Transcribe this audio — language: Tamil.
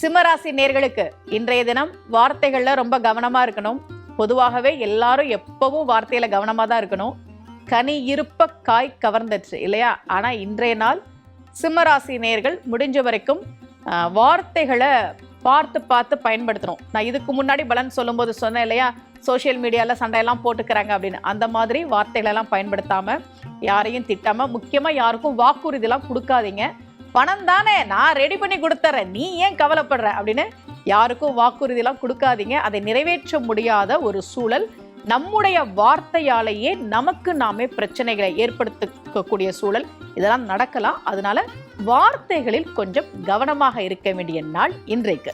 சிம்மராசி நேர்களுக்கு இன்றைய தினம் வார்த்தைகள்ல ரொம்ப கவனமா இருக்கணும். பொதுவாகவே எல்லாரும் எப்பவும் வார்த்தையில கவனமா தான் இருக்கணும். கனி இருப்ப காய் கவர்ந்துச்சு இல்லையா? ஆனா இன்றைய நாள் சிம்மராசி நேர்கள் முடிஞ்ச வரைக்கும் வார்த்தைகளை பார்த்து பார்த்து பயன்படுத்தணும். நான் இதுக்கு முன்னாடி பலன் சொல்லும்போது சொன்னேன் இல்லையா? சோஷியல் மீடியாவில் சண்டையெல்லாம் போட்டுக்கிறாங்க அப்படின்னு. அந்த மாதிரி வார்த்தைகளெல்லாம் பயன்படுத்தாமல் யாரையும் திட்டாமல் முக்கியமாக யாருக்கும் வாக்குறுதிலாம் கொடுக்காதீங்க. பணம் தானே நான் ரெடி பண்ணி கொடுத்துறேன். நீ ஏன் கவலைப்படுற? அப்படின்னு யாருக்கும் வாக்குறுதியெல்லாம் கொடுக்காதீங்க. அதை நிறைவேற்ற முடியாத ஒரு சூழல் நம்முடைய வார்த்தையாலேயே நமக்கு நாமே பிரச்சனைகளை ஏற்படுத்திக்கக்கூடிய சூழல். இதெல்லாம் நடக்கலாம். அதனால வார்த்தைகளில் கொஞ்சம் கவனமாக இருக்க வேண்டிய நாள் இன்றைக்கு.